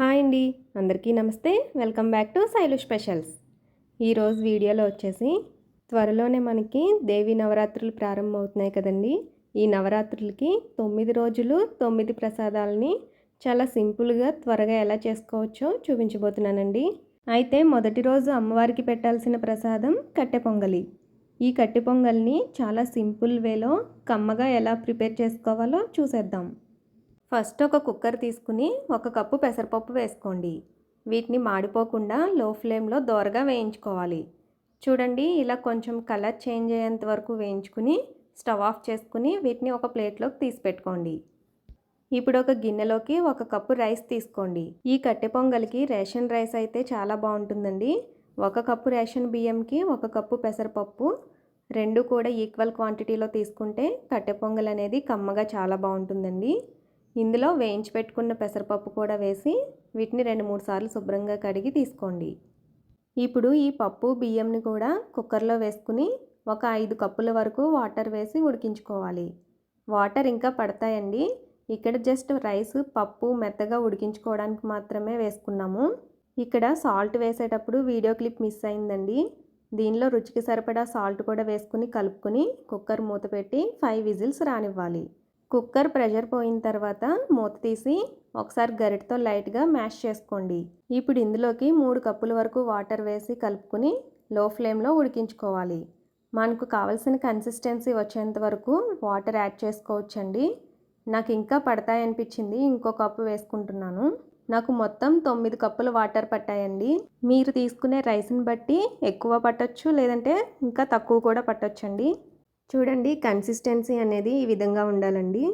Hi అండి. అందరికీ నమస్తే. Welcome back to Sailu specials. ఈరోజు వీడియోలో వచ్చేసి త్వరలోనే మనకి దేవి నవరాత్రులు ప్రారంభమవుతున్నాయి కదండి. ఈ నవరాత్రులకి తొమ్మిది రోజులు తొమ్మిది ప్రసాదాలని చాలా సింపుల్గా త్వరగా ఎలా చేసుకోవచ్చో చూపించబోతున్నానండి. అయితే మొదటి రోజు అమ్మవారికి పెట్టాల్సిన ప్రసాదం కట్టె పొంగలి. ఈ కట్టె పొంగల్ని చాలా సింపుల్ వేలో కమ్మగా ఎలా ప్రిపేర్ చేసుకోవాలో చూసేద్దాం. ఫస్ట్ ఒక కుక్కర్ తీసుకుని ఒక కప్పు పెసరపప్పు వేసుకోండి. వీటిని మాడిపోకుండా లో ఫ్లేమ్లో దోరగా వేయించుకోవాలి. చూడండి ఇలా కొంచెం కలర్ చేంజ్ అయ్యేంత వరకు వేయించుకుని స్టవ్ ఆఫ్ చేసుకుని వీటిని ఒక ప్లేట్లోకి తీసి పెట్టుకోండి ఇప్పుడు ఒక గిన్నెలోకి ఒక కప్పు రైస్ తీసుకోండి. ఈ కట్టె పొంగల్కి రేషన్ రైస్ అయితే చాలా బాగుంటుందండి. ఒక కప్పు రేషన్ బియ్యంకి ఒక కప్పు పెసరపప్పు రెండు కూడా ఈక్వల్ క్వాంటిటీలో తీసుకుంటే కట్టె పొంగల్ అనేది కమ్మగా చాలా బాగుంటుందండి. ఇందులో వేయించి పెట్టుకున్న పెసరపప్పు కూడా వేసి వీటిని రెండు మూడు సార్లు శుభ్రంగా కడిగి తీసుకోండి. ఇప్పుడు ఈ పప్పు బియ్యంని కూడా కుక్కర్లో వేసుకుని ఒక ఐదు కప్పుల వరకు వాటర్ వేసి ఉడికించుకోవాలి. వాటర్ ఇంకా పడతాయండి. ఇక్కడ జస్ట్ రైస్ పప్పు మెత్తగా ఉడికించుకోవడానికి మాత్రమే వేసుకున్నాము. ఇక్కడ సాల్ట్ వేసేటప్పుడు వీడియో క్లిప్ మిస్ అయిందండి. దీనిలో రుచికి సరిపడా సాల్ట్ కూడా వేసుకుని కలుపుకొని కుక్కర్ మూత పెట్టి ఫైవ్ విజిల్స్ రానివ్వాలి. కుక్కర్ ప్రెషర్ పోయిన తర్వాత మూత తీసి ఒకసారి గరిటతో లైట్గా మ్యాష్ చేసుకోండి. ఇప్పుడు ఇందులోకి మూడు కప్పుల వరకు వాటర్ వేసి కలుపుకుని లో ఫ్లేమ్లో ఉడికించుకోవాలి. మనకు కావలసిన కన్సిస్టెన్సీ వచ్చేంత వరకు వాటర్ యాడ్ చేసుకోవచ్చండి. నాకు ఇంకా పడతాయనిపించింది ఇంకో కప్పు వేసుకుంటున్నాను. నాకు మొత్తం తొమ్మిది కప్పులు వాటర్ పట్టాయండి. మీరు తీసుకునే రైస్ని బట్టి ఎక్కువ పట్టొచ్చు లేదంటే ఇంకా తక్కువ కూడా పట్టొచ్చండి. చూడండి కన్సిస్టెన్సీ అనేది ఈ విధంగా ఉండాలండి.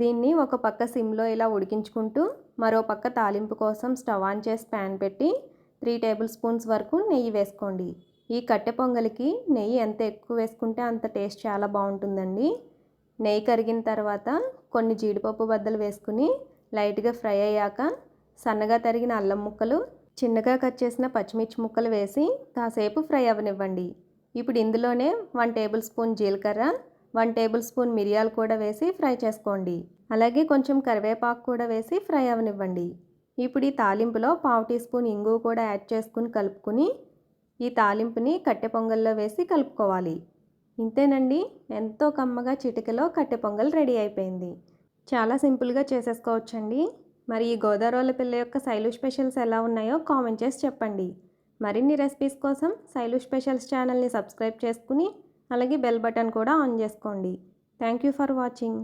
దీన్ని ఒక పక్క సిమ్లో ఇలా ఉడికించుకుంటూ మరో పక్క తాలింపు కోసం స్టవ్ ఆన్ చేసి ప్యాన్ పెట్టి త్రీ టేబుల్ స్పూన్స్ వరకు నెయ్యి వేసుకోండి. ఈ కట్టె పొంగలికి నెయ్యి ఎంత ఎక్కువ వేసుకుంటే అంత టేస్ట్ చాలా బాగుంటుందండి. నెయ్యి కరిగిన తర్వాత కొన్ని జీడిపప్పు బద్దలు వేసుకుని లైట్గా ఫ్రై అయ్యాక సన్నగా తరిగిన అల్లం ముక్కలు చిన్నగా కట్ చేసిన పచ్చిమిర్చి ముక్కలు వేసి కాసేపు ఫ్రై అవ్వనివ్వండి. ఇప్పుడు ఇందులోనే వన్ టేబుల్ స్పూన్ జీలకర్ర వన్ టేబుల్ స్పూన్ మిరియాలు కూడా వేసి ఫ్రై చేసుకోండి. అలాగే కొంచెం కరివేపాకు కూడా వేసి ఫ్రై అవనివ్వండి. ఇప్పుడు ఈ తాలింపులో పావు టీ స్పూన్ ఇంగువ కూడా యాడ్ చేసుకుని కలుపుకుని ఈ తాలింపుని కట్టె పొంగల్లో వేసి కలుపుకోవాలి. ఇంతేనండి ఎంతో కమ్మగా చిటికలో కట్టె పొంగల్ రెడీ అయిపోయింది. చాలా సింపుల్గా చేసేసుకోవచ్చండి. మరి ఈ గోదావరి పిల్ల యొక్క శైలు స్పెషల్స్ ఎలా ఉన్నాయో కామెంట్ చేసి చెప్పండి. మరిన్ని రెసిపీస్ కోసం శైలు స్పెషల్స్ ఛానల్ని సబ్స్క్రైబ్ చేసుకుని అలాగే బెల్ బటన్ కూడా ఆన్ చేసుకోండి. Thank you for watching